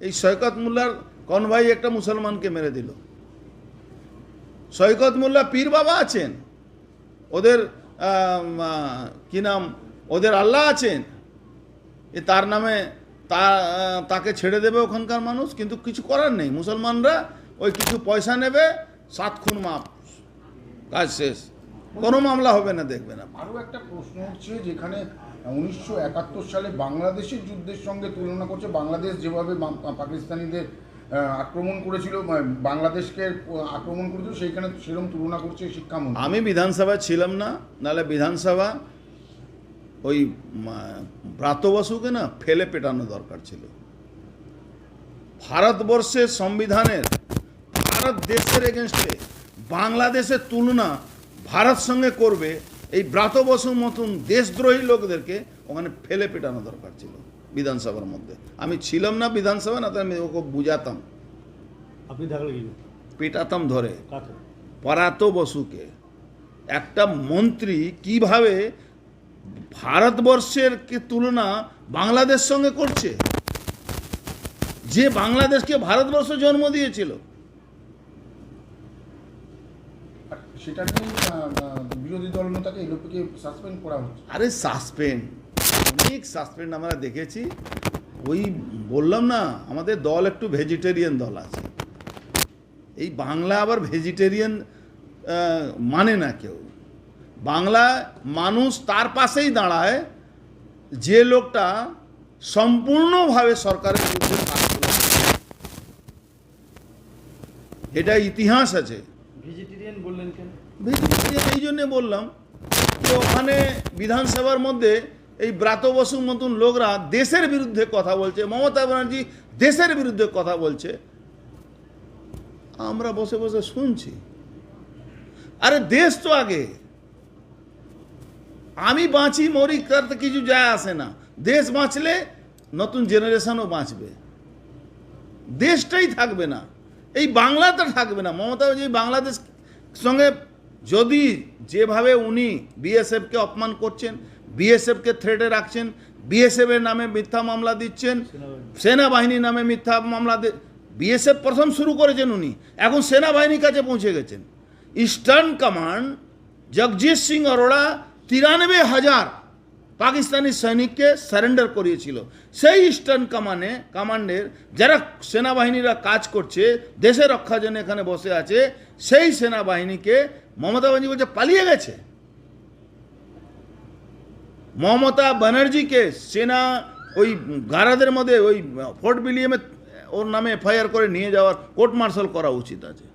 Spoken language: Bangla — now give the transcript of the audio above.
এই সৈকত মোল্লার কনভাই একটা মুসলমানকে মেরে দিল। সৈকত মোল্লা পীর বাবা আছেন, ওদের কি নাম, ওদের আল্লাহ আছেন। এ তার নামে তা, তাকে ছেড়ে দেবে ওখানকার মানুষ, কিন্তু কিছু করার নেই। মুসলমানরা ওই কিছু পয়সা নেবে, সাত খুন মাপ। কাজ শেষ। কোনো মামলা হবে না দেখবে না আরও একটা প্রশ্ন হচ্ছে যেখানে উনিশশো একাত্তর সালে বাংলাদেশের যুদ্ধের সঙ্গে তুলনা করছে বাংলাদেশ যেভাবে পাকিস্তানিদের আক্রমণ করেছিল বাংলাদেশকে আক্রমণ করেছিল সেইখানে সেরকম তুলনা করছে শিক্ষামন্ত্রী। আমি বিধানসভায় ছিলাম না নাহলে বিধানসভা ওই মা- ব্রাত বসুকে না ফেলে পেটানো দরকার ছিল। ভারতবর্ষের সংবিধানের ভারত দেশের এগেনস্টে বাংলাদেশের তুলনা ভারত সঙ্গে করবে এই ব্রাত বসুর মতন দেশদ্রোহী লোকদেরকে ওখানে ফেলে পেটানো দরকার ছিল বিধানসভার মধ্যে। আমি ছিলাম না বিধানসভা না তো আমি ওকে বুঝাতাম। আপনি পেটাতাম ধরে। পরাত বসুকে একটা মন্ত্রী কীভাবে ভারতবর্ষের কে তুলনা বাংলাদেশ সঙ্গে করছে? যে বাংলাদেশকে ভারতবর্ষ জন্ম দিয়েছিল আর সেটা নিয়ে আহ, আহ, বিরোধী দল নেতাকে এই সাসপেন্ড করা হচ্ছে। আরে সাসপেন্ড অনেক সাসপেন্ড আমরা দেখেছি। ওই বললাম না আমাদের দল একটু ভেজিটেরিয়ান দল আছে। এই বাংলা আবার ভেজিটেরিয়ান মানে না কেউ। বাংলা মানুষ তার পাশেই দাঁড়ায় যে লোকটা সম্পূর্ণভাবে সরকারের বিরুদ্ধে। এটা ইতিহাস আছে। এই জন্যে বললাম যে ওখানে বিধানসভার মধ্যে এই ব্রাত বসুর মতন লোকরা দেশের বিরুদ্ধে কথা বলছে, মমতা ব্যানার্জি দেশের বিরুদ্ধে কথা বলছে। আমরা বসে বসে শুনছি, আরে দেশ তো আগে। আমি বাঁচি, মরি তাতে কিছু যায় আসে না। দেশ বাঁচলে নতুন জেনারেশনও বাঁচবে। দেশটাই থাকবে না। এই বাংলাটা থাকবে না। মমতা ব্যানার্জি বাংলাদেশ সঙ্গে যদি যেভাবে উনি বিএসএফকে অপমান করছেন বিএসএফকে থ্রেটে রাখছেন বিএসএফ এর নামে মিথ্যা মামলা দিচ্ছেন সেনাবাহিনীর নামে মিথ্যা মামলা বিএসএফ প্রথম শুরু করেছেন উনি এখন সেনাবাহিনীর কাছে পৌঁছে গেছেন। ইস্টার্ন কমান্ড জগজিৎ সিং অরোড়া তিরানব্বই হাজার পাকিস্তানি সৈনিককে সারেন্ডার করিয়েছিল। সেই ইস্টার্ন কমানে কমান্ডের যারা সেনাবাহিনীরা কাজ করছে দেশের রক্ষার জন্য এখানে বসে আছে, সেই সেনাবাহিনীকে মমতা ব্যানার্জি বলছে, পালিয়ে গেছে। মমতা ব্যানার্জিকে সেনা ওই গারাদের মধ্যে ওই ফোর্ট বিলিয়ামে ওর নামে এফআইআর করে নিয়ে যাওয়ার কোর্ট মার্শাল করা উচিত আছে।